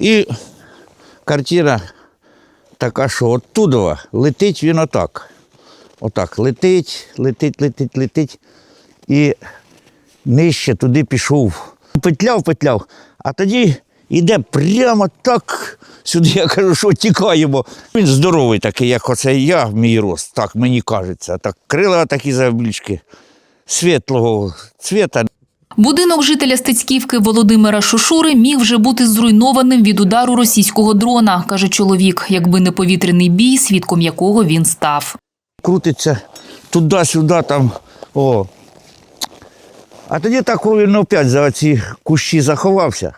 І картина така, що оттуда летить він отак. Отак летить, летить, летить, летить. І нижче туди пішов. Петляв, петляв, а тоді йде прямо так сюди. Я кажу, що тікаємо. Він здоровий такий, як оце я, мій рост, так мені кажеться. Так, крила такі заблічки, світлого цвіта. Будинок жителя Стецьківки Володимира Шушури міг вже бути зруйнованим від удару російського дрона, каже чоловік, якби не повітряний бій, свідком якого він став. крутиться туди-сюди, там. О. А тоді так він опять за ці кущі заховався,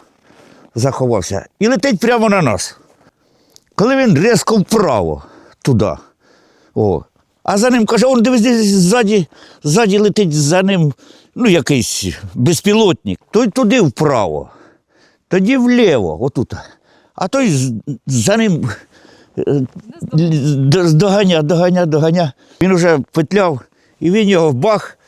заховався і летить прямо на нас. Коли він різко вправо туди. О. А за ним каже, он дивись, ззаді, ззаді летить за ним ну, якийсь безпілотник. Той туди вправо, тоді вліво, отут. А той за ним е, доганя, доганя, доганя. Він вже петляв, і він його бах,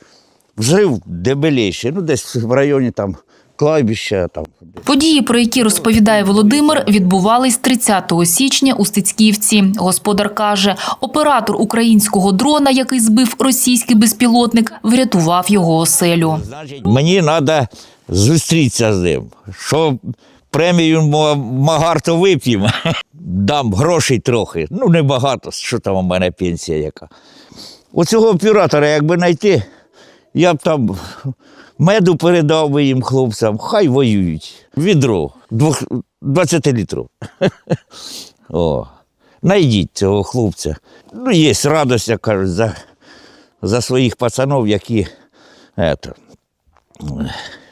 взрив дебелейший. Ну, десь в районі там кладбища. Там. Події, про які розповідає Володимир, відбувались 30 січня у Стецьківці. Господар каже, оператор українського дрона, який збив російський безпілотник, врятував його оселю. Мені треба зустрітися з ним. Що премію Магарто вип'ємо. Дам грошей трохи. Ну, небагато, що там у мене пенсія яка. Оцього оператора, якби знайти, я б там меду передав би їм хлопцям, хай воюють. Відро, 20 літрів. О, найдіть цього хлопця. Ну, є радость, як кажуть, за, за своїх пацанів, які ето,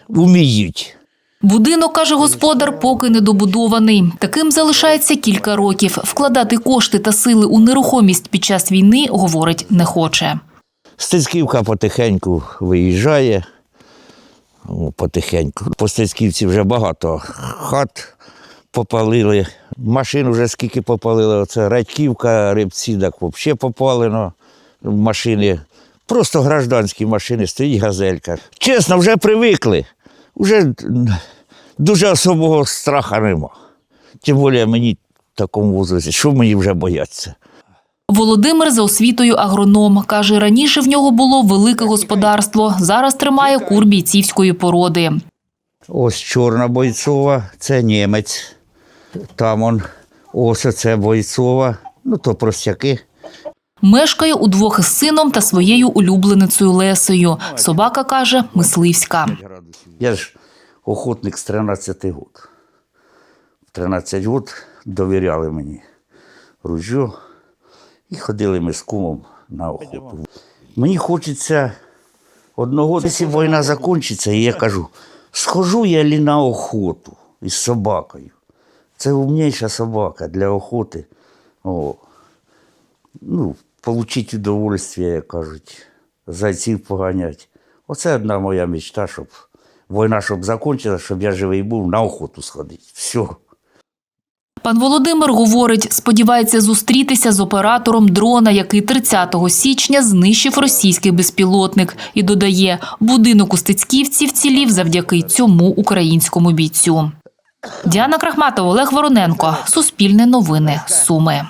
вміють. Будинок, каже господар, поки не добудований. Таким залишається кілька років. Вкладати кошти та сили у нерухомість під час війни, говорить, не хоче. Стецьківка потихеньку виїжджає. Потихеньку. По Стецьківці вже багато хат попалили. Машин вже скільки попалили. Оце Радьківка, Рибцідок взагалі попалено. Машини. Просто гражданські машини, стоїть газелька. Чесно, вже привикли. Вже дуже особого страха нема. Тим більше мені в такому вузі, що мені вже бояться. Володимир за освітою агроном. Каже, раніше в нього було велике господарство. Зараз тримає кур бійцівської породи. Ось чорна бойцова, це німець. Там он, ось це бойцова, ну то простяки. Мешкає удвох із сином та своєю улюбленицею Лесею. Собака каже, мисливська. Я ж охотник з 13 років. В 13 років довіряли мені ружьо і ходили ми з кумом на охоту. Мені хочеться одного, якщо війна закінчиться, і я кажу, схожу я лі на охоту із собакою. Це умніша собака для охоти. О. Ну, отримати удовольствие, як кажуть, зайців поганять. Оце одна моя мечта, щоб війна щоб закінчилася, щоб я живий був на охоту сходити. Все. Пан Володимир говорить, сподівається зустрітися з оператором дрона, який 30 січня знищив російський безпілотник. І додає, будинок у Стецьківці вцілів завдяки цьому українському бійцю. Діана Крахматова, Олег Вороненко. Суспільне новини. Суми.